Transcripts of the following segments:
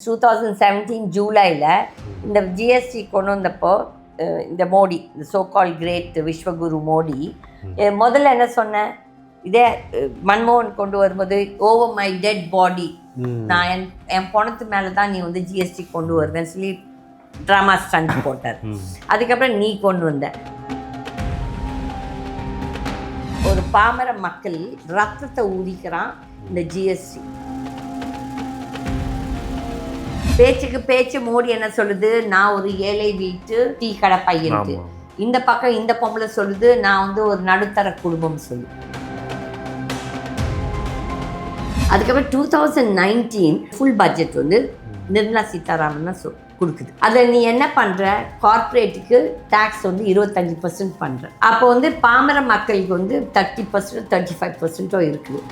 Two thousand seventeen ஜூலையில் இந்த GST கொண்டு வந்தப்போ இந்த மோடி இந்த so call great Vishwaguru Modi முதல்ல என்ன சொன்னேன் இதே மன்மோகன் கொண்டு வரும்போது ஓவர் மை டெட் பாடி நான் என் என் பணத்து மேலே தான் நீ வந்து ஜிஎஸ்டி கொண்டு வருவேன்னு சொல்லி ட்ராமா ஸ்டண்ட் போட்டார். அதுக்கப்புறம் நீ கொண்டு வந்த. ஒரு பாமர மக்கள் ரத்தத்தை ஊதிக்கிறான் இந்த ஜிஎஸ்டி பேச்சுக்கு பேச்சு மோடி என்ன சொல்லுது? நான் ஒரு ஏழை வீட்டு டீ கடை பையனுக்கு. இந்த பக்கம் இந்த பொம்பளை சொல்லுது நான் வந்து ஒரு நடுத்தர குடும்பம் சொல்லு அதுக்கப்புறம் two thousand nineteen full budget வந்து நிர்மலா சீதாராமன் தான் சொல் கொடுக்குது. அதில் நீ என்ன பண்ணுற கார்ப்பரேட்டுக்கு டேக்ஸ் வந்து இருபத்தஞ்சி பர்சன்ட் பண்ணுற அப்போ வந்து பாமர மக்களுக்கு வந்து தேர்ட்டி பர்சன்ட் தேர்ட்டி ஃபைவ் பர்சன்ட்டோ இருக்குது.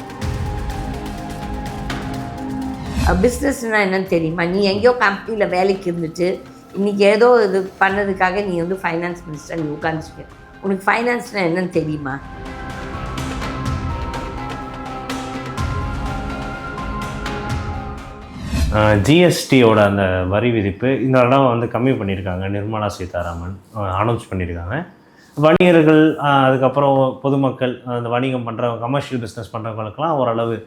பிஸ்னஸ்னால் என்னன்னு தெரியுமா? நீ எங்கேயோ கம்பெனியில் வேலைக்கு இருந்துட்டு இன்றைக்கி ஏதோ இது பண்ணதுக்காக நீ வந்து ஃபைனான்ஸ் மினிஸ்டர் நீ உட்காந்துச்சுக்க உனக்கு ஃபைனான்ஸ்னால் என்னன்னு தெரியுமா? ஜிஎஸ்டியோட அந்த வரி விதிப்பு இந்த இடம் வந்து கம்மி பண்ணியிருக்காங்க. நிர்மலா சீதாராமன் அனௌன்ஸ் பண்ணியிருக்காங்க. வணிகர்கள் அதுக்கப்புறம் பொதுமக்கள் அந்த வணிகம் பண்ணுறவங்க கமர்ஷியல் பிஸ்னஸ் பண்ணுறவங்களுக்கெல்லாம் ஓரளவு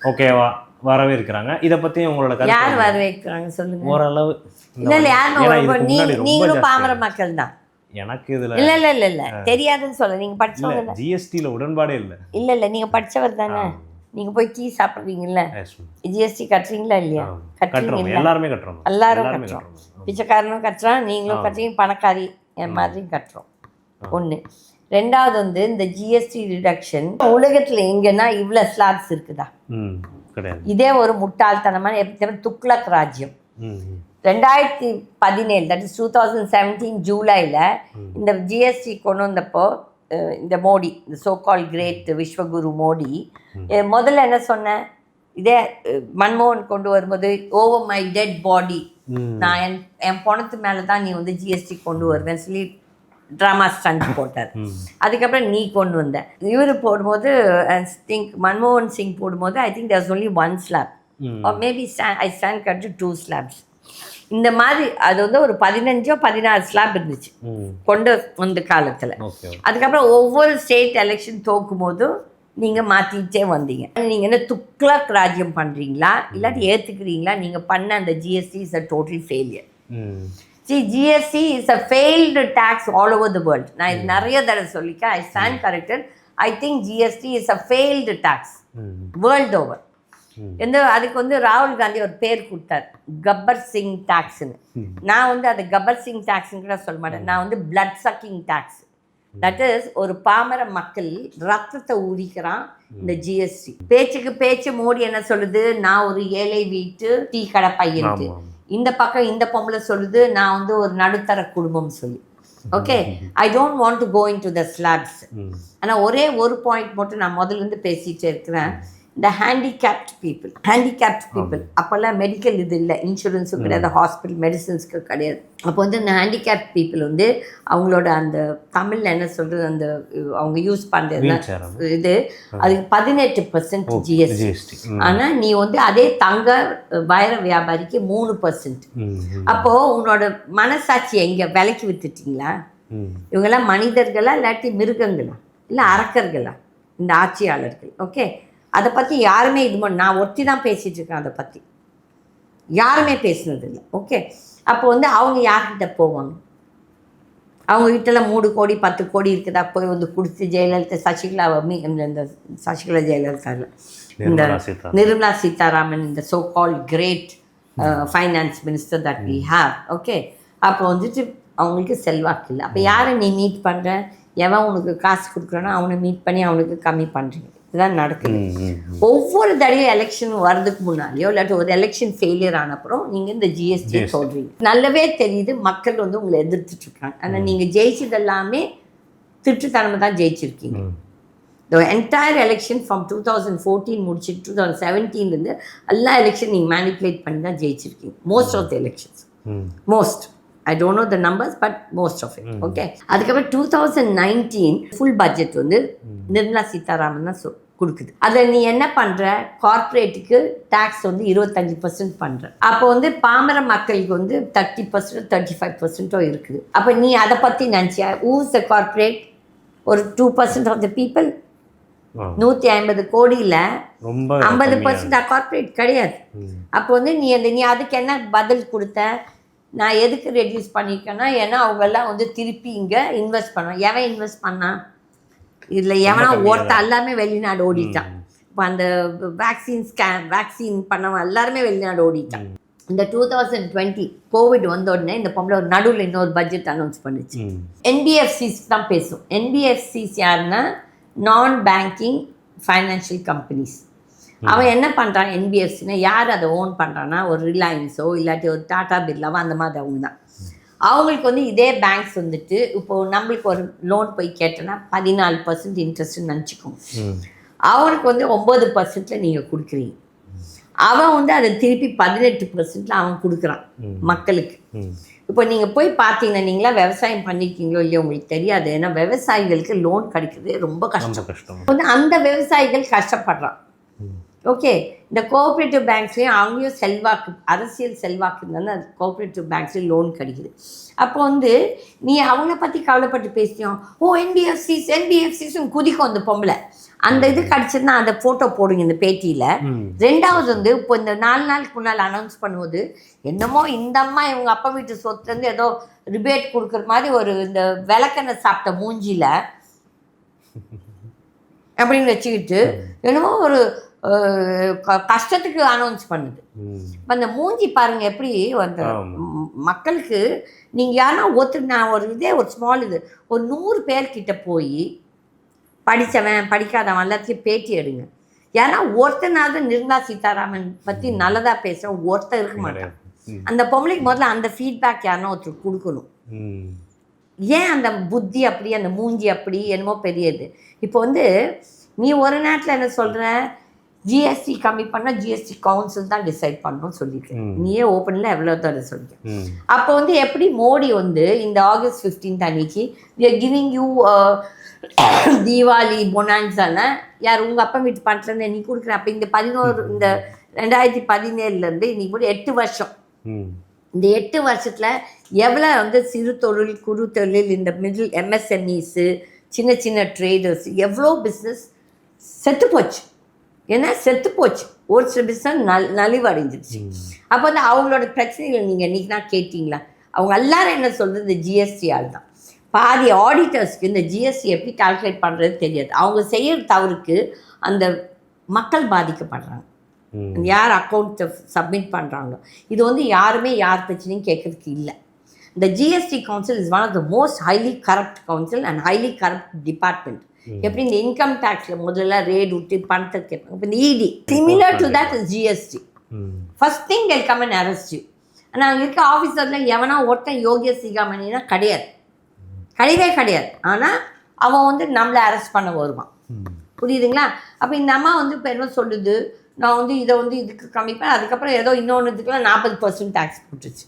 ஓகேவா வரவேற்கிறாங்க. இதை பற்றி உங்களோட யார் கருத்து வரவேற்கிறாங்க சொல்லுங்க. ஓரளவு இல்ல இல்ல ரொம்ப நீங்களும். பாமர மக்கள் தான் எனக்கு இதுல இல்ல இல்ல இல்ல இல்ல. தெரியாதுன்னு சொல்ல நீங்க படிச்சவங்க தான். ஜிஎஸ்டியில் உடன்பாடே இல்லை. இல்ல இல்ல நீங்க படிச்சவர் தானே. நீங்க போய் டீ ma'am. ஜிஎஸ்டி கட்டுறீங்களா இல்லையா. கட்டுறோம். எல்லாருமே கட்டுறோம். எல்லாரும் கட்டுறோம். பிச்சைக்காரனும் கட்டுறான் நீங்களும் கட்டுறீங்க பணக்காரி என் மாதிரியும் கட்டுறோம். ஒண்ணு. ரெண்டாவது வந்து இந்த ஜிஎஸ்டி ரிடக்ஷன் உலகத்துல எங்கன்னா இவ்வளவு ஸ்லாப்ஸ் இருக்குதா? இதே ஒரு முட்டாள்தனமான? துக்ளக் ராஜ்யம். ரெண்டாயிரத்தி பதினேழு that is two thousand seventeen ஜூலையில் இந்த ஜிஎஸ்டி கொண்டு வந்தப்போ இந்த மோடி இந்த so call great Vishwaguru Modi முதல்ல என்ன சொன்னேன் இதே மன்மோகன் கொண்டு வரும்போது ஓவர் மை டெட் பாடி. நான் என் என் பணத்து மேலே தான் நீ வந்து ஜிஎஸ்டி கொண்டு வருவேன்னு சொல்லி ட்ராமா ஸ்டண்ட் போட்டார். அதுக்கப்புறம் நீ கொண்டு வந்த. இவர் போடும்போது திங்க் மன்மோகன் சிங் போடும்போது I think there's only one slab hmm. or maybe stand, I stand corrected two slabs இந்த மாதிரி அது வந்து ஒரு பதினஞ்சோ பதினாறு ஸ்லாப் இருந்துச்சு. கொண்டு வந்த காலத்தில். அதுக்கப்புறம் ஒவ்வொரு ஸ்டேட் எலெக்ஷன் தோக்கும் போதும் நீங்கள் மாற்றிட்டே வந்தீங்க. நீங்கள் என்ன துக்ளக் ராஜ்யம் பண்ணுறீங்களா இல்லாட்டி ஏற்றுக்கிறீங்களா நீங்கள் பண்ண அந்த GST is a total failure see GST is a failed tax all over the world நான் இது நிறைய தடவை சொல்லிக்கேன். I stand corrected I think GST is a failed tax world over. எந்த அதுக்கு வந்து ராகுல் காந்தி ஒரு பேர் கொடுத்தார். கப்பர் சிங் டாக்ஸ்னு நான் வந்து அது கப்பர் சிங் டாக்ஸ்னு கூட சொல்ல மாட்டேன். நான் வந்து blood sucking tax that is ஒரு பாமர மக்கள் ரத்தத்தை ஊதிக்கிறான் இந்த ஜிஎஸ்டி பேச்சுக்கு பேச்சு மோடி என்ன சொல்லுது? நான் ஒரு ஏழை வீட்டு டீ கடை பையனுக்கு. இந்த பக்கம் இந்த பொம்பளை சொல்லுது நான் வந்து ஒரு நடுத்தர குடும்பம் சொல்லி. Okay I don't want to go into the slabs ஆனால் ஒரே ஒரு பாயிண்ட் மட்டும் நான் முதல்ல இருந்து பேசிட்டே இருக்கிறேன். இந்த ஹேண்டிகேப்ட் பீப்புள் ஹேண்டிகேப்ட் பீப்புள் அப்போல்லாம் மெடிக்கல் இது இல்லை. இன்சூரன்ஸும் கிடையாது. ஹாஸ்பிட்டல் மெடிசன்ஸ்க்கு கிடையாது. அப்போ வந்து இந்த ஹேண்டிகேப்ட் பீப்புள் வந்து அவங்களோட அந்த தமிழில் என்ன சொல்கிறது அந்த அவங்க யூஸ் பண்ணுறது? இது. அதுக்கு பதினெட்டு பர்சன்ட் ஜிஎஸ்டி ஆனால் நீ வந்து அதே தங்க வைர வியாபாரிக்கு மூணு பர்சன்ட். அப்போது உன்னோட மனசாட்சி எங்கே? விலைக்கு வித்துட்டீங்களா இவங்கெல்லாம் மனிதர்களா இல்லாட்டி மிருகங்களா? இல்லை அரக்கர்களா? இந்த ஆட்சியாளர்கள். ஓகே? அதை பற்றி யாருமே இது பண்ண நான் ஒருத்தி தான் பேசிகிட்டு இருக்கேன் அதை பற்றி யாருமே பேசுனது இல்லை ஓகே அப்போ வந்து அவங்க யார்கிட்ட போவாங்க? அவங்க கிட்டலாம் மூணு கோடி பத்து கோடி இருக்குதா? போய் வந்து கொடுத்து ஜெயலலிதா சசிகலாவை மீ இந்த சசிகலா ஜெயலலிதா. இந்த நிர்மலா சீதாராமன் இந்த so call great finance minister that we have okay அப்போ வந்துட்டு அவங்களுக்கு செல்வாக்கு இல்லை. அப்போ யாரை நீ மீட் பண்ணுற எவன் உனக்கு காசு கொடுக்குறானோ அவனை மீட் பண்ணி அவனுக்கு கம்மி பண்ணுறீங்க இதுதான் நடக்குது. ஒவ்வொரு தடையும் எலெக்ஷன் வர்றதுக்கு முன்னாடியோ இல்லாட்டி ஒரு எலெக்ஷன் ஃபெயிலியர் ஆனப்புறம் நீங்கள் இந்த ஜிஎஸ்டி சொல்கிறீங்க நல்லாவே தெரியுது மக்கள் வந்து உங்களை எதிர்த்துட்டு இருக்காங்க ஆனால் நீங்கள் ஜெயிச்சது எல்லாமே திருட்டுத்தனமாக தான் ஜெயிச்சிருக்கீங்க. The entire election from two thousand fourteen முடிச்சுட்டு டூ தௌசண்ட் செவன்டீன்லேருந்து எல்லா எலெக்ஷன் நீங்கள் மேனிப்புலேட் பண்ணி தான் ஜெயிச்சிருக்கீங்க. Most of the elections most I don't know the numbers but most of it okay அதுக்கப்புறம் two thousand nineteen full budget வந்து நிர்மலா சீதாராமன் தான் கொடுக்குது. அதை நீ என்ன பண்ணுற கார்ப்பரேட்டுக்கு டேக்ஸ் வந்து இருபத்தஞ்சி பர்சன்ட் பண்ணுற அப்போ வந்து பாமர மக்களுக்கு வந்து தேர்ட்டி பர்சன்ட் தேர்ட்டி ஃபைவ் பர்சன்ட்டோ இருக்குது. அப்போ நீ அதை பற்றி நினச்சியா? ஊஸ் த கார்ப்பரேட் ஒரு two percent of the people. நூற்றி ஐம்பது கோடியில் ஐம்பது பர்சன்ட் கார்ப்பரேட் கிடையாது. அப்போ வந்து நீ அந்த நீ அதுக்கு என்ன பதில் கொடுத்த? நான் எதுக்கு ரெடியூஸ் பண்ணியிருக்கேன்னா ஏன்னா அவங்கெல்லாம் வந்து திருப்பி இங்கே இன்வெஸ்ட் பண்ணுவான் எவன் இன்வெஸ்ட் பண்ணான் இதில் எவனா ஒருத்த எல்லாமே வெளிநாடு ஓடிட்டான். இப்போ அந்த வேக்சின் ஸ்கேன் வேக்சின் பண்ணவன் எல்லாருமே வெளிநாடு ஓடிட்டான். இந்த டூ தௌசண்ட் டுவெண்ட்டி கோவிட் வந்த உடனே இந்த பொம்பளை ஒரு நடுவில் இன்னொரு பட்ஜெட் அனௌன்ஸ் பண்ணுச்சு. என்பிஎஃப்சிஸ் தான் பேசும். என்பிஎஃப்சிஸ் யாருன்னா நான் பேங்கிங் ஃபைனான்ஷியல் கம்பெனிஸ் அவன் என்ன பண்ணுறான் என்பிஎஃப்சினா யார் அதை ஓன் பண்ணுறான்னா ஒரு ரிலையன்ஸோ இல்லாட்டி ஒரு டாடா பிர்லாவோ அந்த மாதிரி அவங்க தான். அவங்களுக்கு வந்து இதே பேங்க்ஸ் வந்துட்டு இப்போது நம்மளுக்கு ஒரு லோன் போய் கேட்டோன்னா பதினாலு பர்சன்ட் இன்ட்ரெஸ்ட்னு நினச்சிக்கோங்க. அவனுக்கு வந்து ஒம்பது பர்சன்ட்டில் நீங்கள் கொடுக்குறீங்க. அவன் வந்து அதை திருப்பி பதினெட்டு பர்சன்ட்டில் அவன் கொடுக்குறான் மக்களுக்கு. இப்போ நீங்கள் போய் பார்த்தீங்கன்னா நீங்களா விவசாயம் பண்ணியிருக்கீங்களோ இல்லையோ உங்களுக்கு தெரியாது. ஏன்னா விவசாயிகளுக்கு லோன் கிடைக்கிறது ரொம்ப கஷ்டம். வந்து அந்த விவசாயிகள் கஷ்டப்படுறான். ஓகே இந்த கோஆப்ரேட்டிவ் பேங்க்ஸ்லேயும் அவங்களையும் செல்வாக்கு அரசியல் செல்வாக்கு இருந்தாலும் அது கோஆப்ரேட்டிவ் பேங்க்ஸ்லேயும் லோன் கிடைக்குது. அப்போ வந்து நீ அவங்கள பற்றி கவலைப்பட்டு பேசியோம் ஓ என்பிஎஃப்சிஸ் என்பிஎஃப்சிஸும் குதிக்கும் அந்த பொம்பளை. அந்த இது கிடச்சதுன்னா அந்த ஃபோட்டோ போடுங்க இந்த பேட்டியில். ரெண்டாவது வந்து இப்போ இந்த நாலு நாளுக்கு முன்னால் அனௌன்ஸ் பண்ணும்போது என்னமோ இந்த அம்மா இவங்க அப்பா வீட்டு சொத்துலேருந்து ஏதோ ரிபேட் கொடுக்குற மாதிரி ஒரு இந்த விளக்கெண்ணெய் சாப்பிட்ட மூஞ்சியில் அப்படின்னு வச்சுக்கிட்டு என்னமோ ஒரு கஷ்டத்துக்கு அனௌன்ஸ் பண்ணுது. அந்த மூஞ்சி பாருங்க எப்படி அந்த மக்களுக்கு நீங்கள் யாருன்னா ஒருத்தர் நான் ஒரு இதே ஒரு ஸ்மால் இது ஒரு நூறு பேர்கிட்ட போய் படித்தவன் படிக்காதவன் எல்லாத்தையும் பேட்டி எடுங்க. ஏன்னா ஒருத்தனாவது நிர்மலா சீதாராமன் பற்றி நல்லதாக பேச ஒருத்தர் இருக்க மாட்டான். அந்த பொம்பளைக்கு முதல்ல அந்த ஃபீட்பேக் யாருன்னா ஒருத்தர் கொடுக்கணும். ஏன் அந்த புத்தி அப்படி அந்த மூஞ்சி அப்படி என்னமோ பெரியது. இப்போ வந்து நீ ஒரு நேரத்தில் என்ன சொல்கிற ஜிஎஸ்டி கம்மி பண்ணால் ஜிஎஸ்டி கவுன்சில் தான் டிசைட் பண்ணணும்னு சொல்லியிருக்கேன். நீயே ஓப்பனில் எவ்வளோ தடவை சொல்லியிருக்கேன் ம். அப்போ வந்து எப்படி மோடி வந்து இந்த ஆகஸ்ட் 15th அன்னைக்கு கிவிங் யூ தீபாவளி பொனான்ஸான யார் உங்கள் அப்பா வீட்டு பணத்துலேருந்து நீ கொடுக்குற அப்போ இந்த பதினோரு இந்த ரெண்டாயிரத்தி பதினேழுலேருந்து இன்னைக்கு கூட எட்டு வருஷம். இந்த எட்டு வருஷத்தில் எவ்வளோ வந்து சிறு தொழில் குறு தொழில் இந்த மிடில் எம்எஸ்எம்இஸு சின்ன சின்ன ட்ரேடர்ஸ் எவ்வளோ பிஸ்னஸ் செத்து போச்சு ஏன்னா செத்து போச்சு. ஒரு சில பிஸ்னஸ் நல் நலிவடைஞ்சிருச்சு அப்போ வந்து அவங்களோட பிரச்சனைகள் நீங்கள் இன்றைக்கி தான் கேட்டிங்களா? அவங்க எல்லாரும் என்ன சொல்கிறது இந்த ஜிஎஸ்டி ஆள் தான் பாதி ஆடிட்டர்ஸ்க்கு இந்த ஜிஎஸ்டி எப்படி கால்குலேட் பண்ணுறது தெரியாது. அவங்க செய்கிற தவறுக்கு அந்த மக்கள் பாதிக்கப்படுறாங்க. யார் அக்கௌண்ட்டை சப்மிட் பண்ணுறாங்களோ இது வந்து யாருமே யார் பிரச்சனையும் கேட்கறதுக்கு இல்லை. இந்த GST council is one of the most highly corrupt council and highly corrupt department எப்படி இந்த இன்கம் டேக்ஸில் முதல்ல ரேட் விட்டு பணத்தை கேட்பாங்க இப்போ இந்த ED similar to that GST hmm. First thing they'll come and arrest you ஆனால் அங்கே இருக்க ஆஃபீஸரில் எவனா ஒருத்தன் யோகிய சிகாமணினா கிடையாது. கிடையவே கிடையாது. ஆனால் அவன் வந்து நம்மளை அரெஸ்ட் பண்ண வருவான். புரியுதுங்களா? அப்போ இந்த அம்மா வந்து இப்போ என்ன சொல்லுது? நான் வந்து இதை வந்து இதுக்கு கம்மி பண்ண அதுக்கப்புறம் ஏதோ இன்னொன்றுத்துக்குலாம் நாற்பது பர்சன்ட் டேக்ஸ் போட்டுச்சு.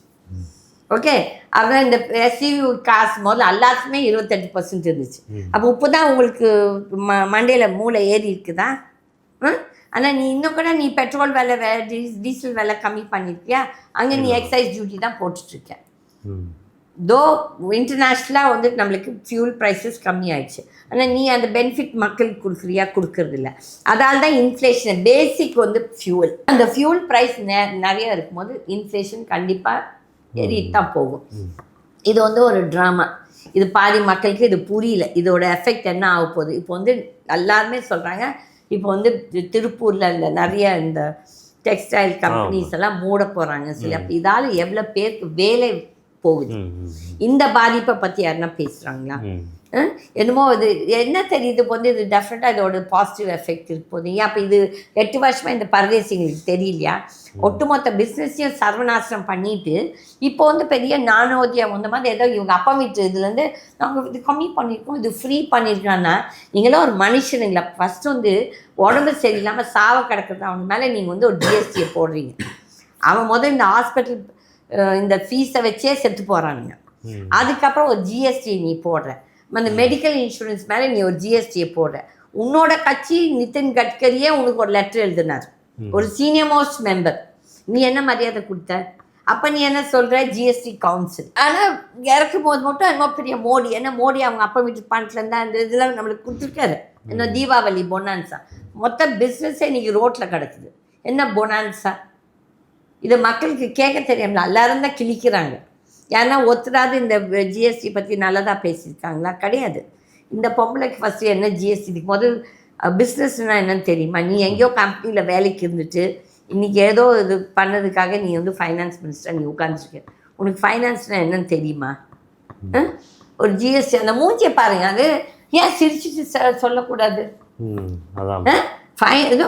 ஓகே அப்புறம் இந்த எஸ்சிவி காசு முதல்ல எல்லாத்துக்குமே இருபத்தெட்டு பர்சன்ட் இருந்துச்சு. அப்போ இப்போ தான் உங்களுக்கு ம மண்டையில் மூளை ஏறி இருக்குதா? ஆனால் நீ இன்னும் கூட நீ பெட்ரோல் விலை வே டீசல் விலை கம்மி பண்ணியிருக்கியா அங்கே நீ எக்ஸைஸ் டியூட்டி தான் போட்டுட்ருக்க. தோ இன்டர்நேஷ்னலாக வந்து நம்மளுக்கு ஃபியூல் ப்ரைஸஸ் கம்மியாயிடுச்சு. ஆனால் நீ அந்த பெனிஃபிட் மக்களுக்கு கொடுக்குறியா? கொடுக்கறதில்ல. அதால தான் இன்ஃப்ளேஷன் பேசிக் வந்து ஃபியூல் அந்த ஃபியூல் ப்ரைஸ் நெ நிறைய இருக்கும்போது இன்ஃப்ளேஷன் கண்டிப்பாக ஏறிட்டு தான் போகும். இது வந்து ஒரு ட்ராமா இது பாதி மக்களுக்கு இது புரியல. இதோட எஃபெக்ட் என்ன ஆக போகுது? இப்போ வந்து எல்லாருமே சொல்கிறாங்க இப்போ வந்து திருப்பூர்ல இந்த நிறைய இந்த டெக்ஸ்டைல் கம்பெனிஸ் எல்லாம் மூட போகிறாங்க அப்போ இதால் எவ்வளோ பேருக்கு வேலை போகுது. இந்த பாதிப்பை பற்றி யாருன்னா பேசுகிறாங்களா என்னமோ இது என்ன தெரியுது? இப்போ வந்து இது டெஃபினட்டாக இதோட பாசிட்டிவ் எஃபெக்ட் இருக்கு போது. ஏன் அப்போ இது எட்டு வருஷமாக இந்த பரதேசிங்களுக்கு தெரியலையா? ஒட்டுமொத்த பிஸ்னஸையும் சர்வநாசனம் பண்ணிட்டு இப்போ வந்து பெரிய நானோதியம் இந்த மாதிரி ஏதோ இவங்க அப்பா வீட்டு இதுலேருந்து நாங்கள் இது கம்மி பண்ணியிருக்கோம் இது ஃப்ரீ பண்ணியிருக்காங்கன்னா நீங்களாம் ஒரு மனுஷனுங்களா? ஃபஸ்ட்டு வந்து உடம்பு சரியில்லாமல் சாவ கிடக்குறது அவன் மேலே நீங்கள் வந்து ஒரு ஜிஎஸ்டியை போடுறீங்க. அவன் முதல் இந்த ஹாஸ்பிட்டல் இந்த ஃபீஸை வச்சே செத்து போகிறானுங்க. அதுக்கப்புறம் ஒரு ஜிஎஸ்டி நீ போடுற. அந்த மெடிக்கல் இன்சூரன்ஸ் மேலே நீ ஒரு ஜிஎஸ்டியை போடுற. உன்னோட கட்சி நிதின் கட்கரியே உனக்கு ஒரு லெட்டர் எழுதினார். ஒரு சீனியர் மோஸ்ட் மெம்பர் நீ என்ன மரியாதை கொடுத்த? அப்போ நீ என்ன சொல்ற? ஜிஎஸ்டி கவுன்சில் ஆனால் இறக்கும் போது மட்டும் என்னமோ பெரிய மோடி. என்ன மோடி அவங்க அப்பா வீட்டு பணத்துல இருந்தா அந்த இதெல்லாம் நம்மளுக்கு கொடுத்துருக்காரு. என்ன தீபாவளி பொனான்சா மொத்த பிஸ்னஸே இன்னைக்கு ரோட்டில் கிடக்குது. என்ன பொனான்சா இது மக்களுக்கு கேட்க தெரியாமல எல்லாரும் தான் கிழிக்கிறாங்க. யாருன்னா ஒத்துறாது இந்த ஜிஎஸ்டி பற்றி நல்லதாக பேசியிருக்காங்களா? கிடையாது. இந்த பொம்பளைக்கு ஃபஸ்ட்டு என்ன ஜிஎஸ்டி இதுக்கு முதல் பிஸ்னஸ்னால் என்னன்னு தெரியுமா? நீ எங்கேயோ கம்பெனியில் வேலைக்கு இருந்துட்டு இன்றைக்கி ஏதோ இது பண்ணதுக்காக நீ வந்து ஃபைனான்ஸ் மினிஸ்டர் நீ உட்காந்துருக்க உனக்கு ஃபைனான்ஸ்னால் என்னன்னு தெரியுமா? ஒரு ஜிஎஸ்டி அந்த மூஞ்சியை பாருங்க. அது ஏன் சிரிச்சிட்டு சொல்லக்கூடாது? அதான். ஃபைன் இது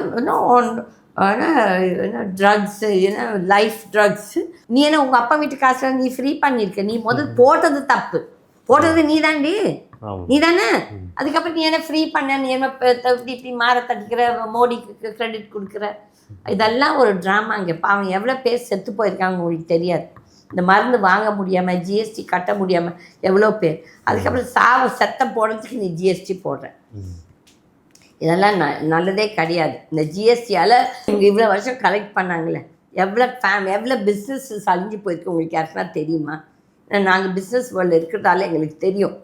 இன்னும் ட்ரக்ஸு என்ன லைஃப் ட்ரக்ஸு நீ என்ன உங்கள் அப்பா வீட்டு காசில் நீ ஃப்ரீ பண்ணியிருக்க நீ முதல் போட்டது தப்பு. போட்டது நீ தாண்டி நீ தானே அதுக்கப்புறம் நீ என்ன ஃப்ரீ பண்ண? நீ என்ன இப்ப இப்படி இப்படி மாற தட்டிக்கிற மோடிக்கு கிரெடிட் கொடுக்குற? இதெல்லாம் ஒரு ட்ராமா இங்கே. பாவம் எவ்வளோ பேர் செத்து போயிருக்காங்க உங்களுக்கு தெரியாது. இந்த மருந்து வாங்க முடியாமல் ஜிஎஸ்டி கட்ட முடியாமல் எவ்வளோ பேர். அதுக்கப்புறம் சாவ செத்தம் போடுறதுக்கு நீ ஜிஎஸ்டி போடுற. இதெல்லாம் ந நல்லதே கிடையாது. இந்த ஜிஎஸ்டியால் இவங்க இவ்வளோ வருஷம் கலெக்ட் பண்ணாங்களே எவ்வளோ ஃபேம் எவ்வளோ பிஸ்னஸ் அழிஞ்சு போயிருக்கு உங்களுக்கு யாருக்குன்னா தெரியுமா? நாங்கள் பிஸ்னஸ் வேர்ல்டு இருக்கிறதால எங்களுக்கு தெரியும்.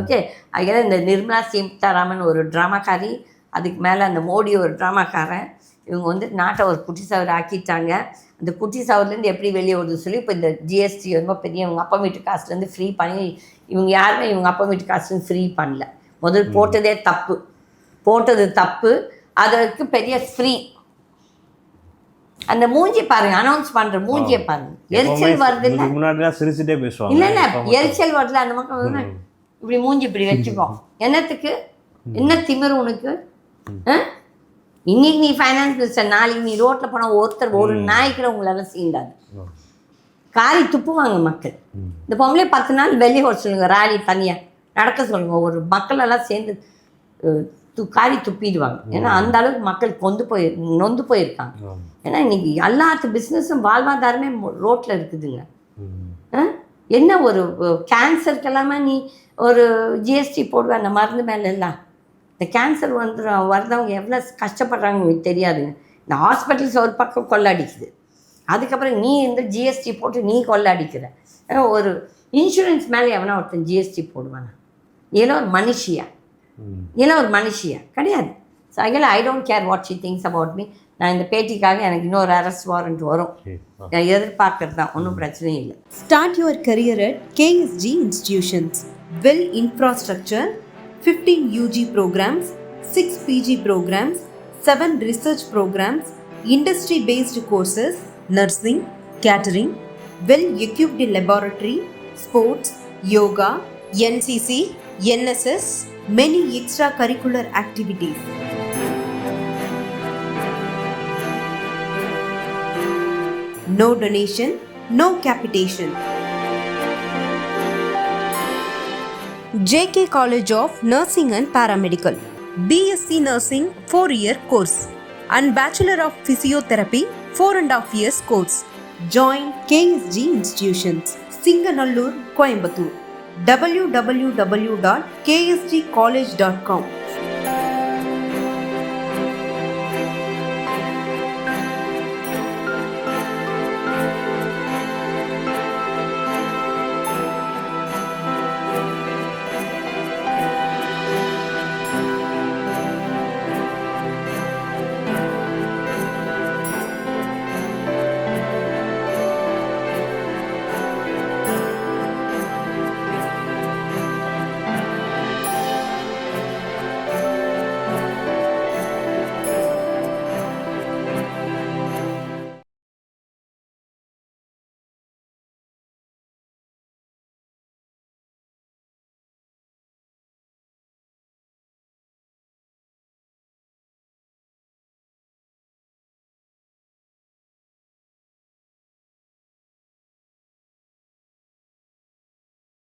ஓகே அதனால இந்த நிர்மலா சீதாராமன் ஒரு ட்ராமாக்காரி அதுக்கு மேலே அந்த மோடி ஒரு ட்ராமாக்காரன் இவங்க வந்து நாட்டை ஒரு குட்டி சவர் ஆக்கிட்டாங்க. அந்த குட்டி சவர்லேருந்து எப்படி வெளியே வருது சொல்லி இப்போ இந்த ஜிஎஸ்டி ரொம்ப பெரிய இவங்க அப்பா வீட்டு காசுலேருந்து ஃப்ரீ பண்ணி இவங்க யாருமே இவங்க அப்பா வீட்டு காசுலேருந்து ஃப்ரீ பண்ணல. முதல் போட்டதே தப்பு. போட்டது தப்பு அதற்கு பெரிய ஃப்ரீ அந்த மூஞ்சி பாருங்க அனௌன்ஸ் பண்ற மூஞ்சியை பாருங்க. எரிச்சல் வருது சிரிச்சுட்டே பேசுவாங்க. இல்ல இல்ல எரிச்சல் வருதுல அந்த வந்து இப்படி மூஞ்சி இப்படி வச்சுக்கோ என்னத்துக்கு? என்ன திமிரு உனக்கு? இன்னைக்கு நீ ஃபைனான்ஸ் மினிஸ்டர் நாளைக்கு நீ ரோட்ல போனா ஒருத்தர் ஒரு நாய் கூட உங்களால சீண்டாது. காரி துப்புவாங்க மக்கள். இந்த பொம்பளை பத்து நாள் வெளியே வர சொல்லுங்க ராலி தனியா. நடக்க சொல்லுங்க ஒரு மக்கள் எல்லாம் சேர்ந்து காரி துப்பிடுவாங்க. ஏன்னா அந்த அளவுக்கு மக்கள் கொந்து போய் நொந்து போயிருக்காங்க. ஏன்னா இன்னைக்கு எல்லாத்து பிஸ்னஸும் வாழ்வாதாரமே ரோட்டில் இருக்குதுங்க? என்ன ஒரு கேன்சருக்கெல்லாமே நீ ஒரு ஜிஎஸ்டி போடுவ அந்த மருந்து மேலே எல்லாம் இந்த கேன்சர் வந்துடும் வரதவங்க எவ்வளோ கஷ்டப்படுறாங்க தெரியாதுங்க. இந்த ஹாஸ்பிட்டல்ஸ் ஒரு பக்கம் கொள்ளடிக்குது. அதுக்கப்புறம் நீ இந்த ஜிஎஸ்டி போட்டு நீ கொள்ளடிக்கிற. ஏன்னா ஒரு இன்சூரன்ஸ் மேலே எவனா ஒருத்தன் ஜிஎஸ்டி போடுவானா? எல்லாம் ஒரு மனுஷியா? எல்லாம் ஒரு மனுஷியா கிடையாது so again I don't care what she thinks about me நான் இந்த பேட்டிக்காக எனக்கு இன்னொரு அரெஸ்ட் வாரண்ட் வரும். நான் எதிர்பார்க்கறது தான் ஒன்றும் பிரச்சனையும் இல்லை Start your career at KSG Institutions. Well infrastructure, 15 UG programs, 6 PG programs, 7 research programs, industry based courses, nursing, catering, well equipped laboratory, sports, yoga, NCC, NSS, many extracurricular activities. No donation, no capitation. JK College of Nursing and Paramedical. BSc Nursing 4 year course and Bachelor of Physiotherapy 4 and a half years course. Join KSG Institutions, Singanallur, Coimbatore www.kstcollege.com.